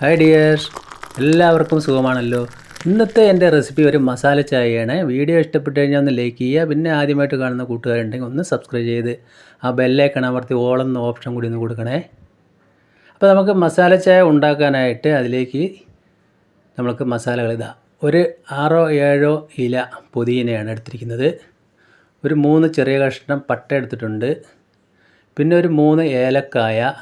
Hi dears എല്ലാവർക്കും സുഖമാണല്ലോ. ഇന്നത്തെ എന്റെ റെസിപ്പി ഒരു മസാല ചായയാണ്. വീഡിയോ ഇഷ്ടപ്പെട്ട് കഴിഞ്ഞാൽ ഒന്ന് ലൈക്ക് ചെയ്യുക. പിന്നെ ആദ്യമായിട്ട് കാണുന്ന കൂട്ടുകാരുണ്ടെങ്കിൽ ഒന്ന് സബ്സ്ക്രൈബ് ചെയ്ത് ആ ബെല്ലേക്കൺ അമർത്തി ഓളെന്ന ഓപ്ഷൻ കൂടി ഒന്ന് കൊടുക്കണേ. അപ്പോൾ നമുക്ക് മസാല ചായ ഉണ്ടാക്കാനായിട്ട് അതിലേക്ക് നമുക്ക് മസാലകൾ ഇതാ. ഒരു ആറോ ഏഴോ ഇല പുതിനയാണ് എടുത്തിരിക്കുന്നത്. ഒരു മൂന്ന് ചെറിയ കഷ്ണം പട്ട എടുത്തിട്ടുണ്ട്. പിന്നെ ഒരു മൂന്ന് ഏലക്കായ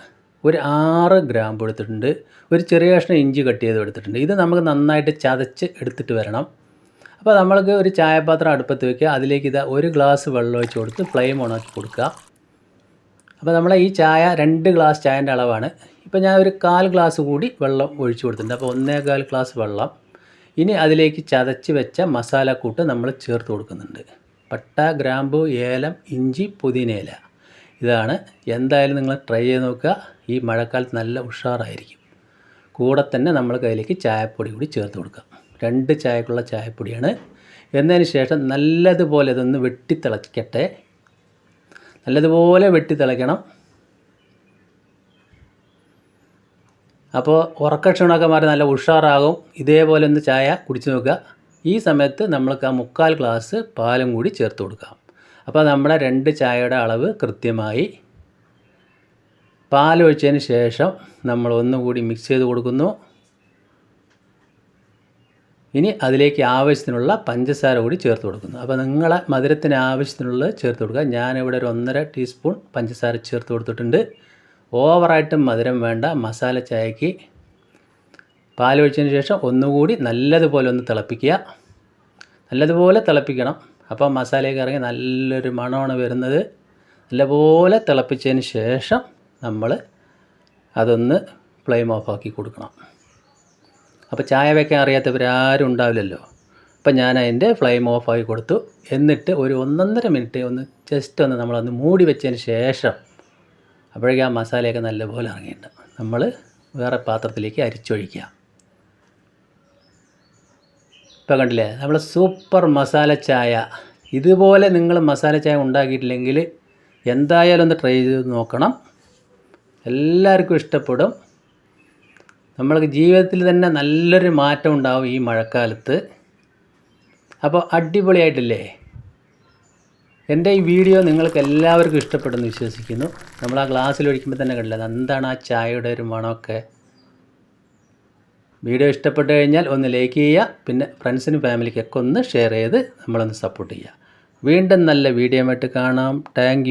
ഒരു ആറ് ഗ്രാമ്പ് എടുത്തിട്ടുണ്ട് ഒരു ചെറിയ കഷ്ണം ഇഞ്ചി കട്ട് ചെയ്ത് എടുത്തിട്ടുണ്ട്. ഇത് നമുക്ക് നന്നായിട്ട് ചതച്ച് എടുത്തിട്ട് വരണം. അപ്പോൾ നമ്മൾക്ക് ഒരു ചായപാത്രം അടുപ്പത്ത് വെക്കുക. അതിലേക്ക് ഇതാ ഒരു ഗ്ലാസ് വെള്ളം ഒഴിച്ച് കൊടുത്ത് ഫ്ലെയിം ഓണാക്കി കൊടുക്കുക. അപ്പോൾ നമ്മൾ ഈ ചായ രണ്ട് ഗ്ലാസ് ചായന്റെ അളവാണ്. ഇപ്പോൾ ഞാൻ ഒരു കാൽ ഗ്ലാസ് കൂടി വെള്ളം ഒഴിച്ചു കൊടുത്തിട്ടുണ്ട്. അപ്പോൾ ഒന്നേകാൽ ഗ്ലാസ് വെള്ളം. ഇനി അതിലേക്ക് ചതച്ച് വെച്ച മസാലക്കൂട്ട് നമ്മൾ ചേർത്ത് കൊടുക്കുന്നുണ്ട്. പട്ട ഗ്രാമ്പു ഏലം ഇഞ്ചി പുതിനയില. ഇതാണ്. എന്തായാലും നിങ്ങൾ ട്രൈ ചെയ്ത് നോക്കുക. ഈ മഴക്കാലത്ത് നല്ല ഉഷാറായിരിക്കും. കൂടെ തന്നെ നമ്മൾ കയ്യിലേക്ക് ചായപ്പൊടി കൂടി ചേർത്ത് കൊടുക്കുക. രണ്ട് ചായക്കുള്ള ചായപ്പൊടിയാണ്. എന്നതിന് ശേഷം നല്ലതുപോലെ ഇതൊന്ന് വെട്ടിത്തിളക്കട്ടെ. നല്ലതുപോലെ വെട്ടിത്തിളയ്ക്കണം അപ്പോൾ ഉറക്കക്ഷണമൊക്കെ മാറി നല്ല ഉഷാറാകും. ഇതേപോലെ ഒന്ന് ചായ കുടിച്ച് നോക്കുക. ഈ സമയത്ത് നമ്മൾക്ക് ആ മുക്കാൽ ഗ്ലാസ് പാലും കൂടി ചേർത്ത് കൊടുക്കാം. അപ്പോൾ നമ്മുടെ രണ്ട് ചായയുടെ അളവ് കൃത്യമായി പാൽ ഒഴിച്ചതിന് ശേഷം നമ്മൾ ഒന്നുകൂടി മിക്സ് ചെയ്ത് കൊടുക്കുന്നു. ഇനി അതിലേക്ക് ആവശ്യത്തിനുള്ള പഞ്ചസാര കൂടി ചേർത്ത് കൊടുക്കുന്നു. അപ്പോൾ നിങ്ങളെ മധുരത്തിന് ആവശ്യത്തിനുള്ളത് ചേർത്ത് കൊടുക്കുക. ഞാനിവിടെ ഒരു ഒന്നര ടീസ്പൂൺ പഞ്ചസാര ചേർത്ത് കൊടുത്തിട്ടുണ്ട്. ഓവറായിട്ടും മധുരം വേണ്ട. മസാല ചായക്ക് പാൽ ഒഴിച്ചതിന് ശേഷം ഒന്നുകൂടി നല്ലതുപോലെ ഒന്ന് തിളപ്പിക്കുക. നല്ലതുപോലെ തിളപ്പിക്കണം. അപ്പോൾ മസാലയൊക്കെ ഇറങ്ങി നല്ലൊരു മണമാണ് വരുന്നത്. നല്ലപോലെ തിളപ്പിച്ചതിന് ശേഷം നമ്മൾ അതൊന്ന് ഫ്ലെയിം ഓഫാക്കി കൊടുക്കണം. അപ്പോൾ ചായ വയ്ക്കാൻ അറിയാത്തവരാരും ഉണ്ടാവില്ലല്ലോ. അപ്പം ഞാൻ അതിന്റെ ഫ്ലെയിം ഓഫാക്കി കൊടുത്തു. എന്നിട്ട് ഒരു ഒന്നൊന്നര മിനിറ്റ് ഒന്ന് ജസ്റ്റ് ഒന്ന് നമ്മളൊന്ന് മൂടി വെച്ചതിന് ശേഷം അപ്പോഴേക്കും ആ മസാലയൊക്കെ നല്ലപോലെ ഇറങ്ങിയിട്ടുണ്ട്. നമ്മൾ വേറെ പാത്രത്തിലേക്ക് അരിച്ചൊഴിക്കുക. ഇപ്പോൾ കണ്ടില്ലേ? നമ്മൾ സൂപ്പർ മസാല ചായ. ഇതുപോലെ നിങ്ങൾ മസാല ചായ ഉണ്ടാക്കിയിട്ടില്ലെങ്കിൽ എന്തായാലും ഒന്ന് ട്രൈ ചെയ്ത് നോക്കണം. എല്ലാവർക്കും ഇഷ്ടപ്പെടും. നമ്മൾക്ക് ജീവിതത്തിൽ തന്നെ നല്ലൊരു മാറ്റം ഉണ്ടാവും ഈ മഴക്കാലത്ത്. അപ്പോൾ അടിപൊളിയായിട്ടില്ലേ? എന്റെ ഈ വീഡിയോ നിങ്ങൾക്ക് എല്ലാവർക്കും ഇഷ്ടപ്പെടുമെന്ന് വിശ്വസിക്കുന്നു. നമ്മൾ ആ ഗ്ലാസ്സിൽ ഒഴിക്കുമ്പോൾ തന്നെ കണ്ടില്ല? എന്താണ് ആ ചായയുടെ ഒരു മണമൊക്കെ? വീഡിയോ ഇഷ്ടപ്പെട്ട് കഴിഞ്ഞാൽ ഒന്ന് ലൈക്ക് ചെയ്യുക പിന്നെ ഫ്രണ്ട്സിനും ഫാമിലിക്കൊക്കെ ഒന്ന് ഷെയർ ചെയ്ത് നമ്മളൊന്ന് സപ്പോർട്ട് ചെയ്യുക. വീണ്ടും നല്ല വീഡിയോ ആയിട്ട് കാണാം. താങ്ക്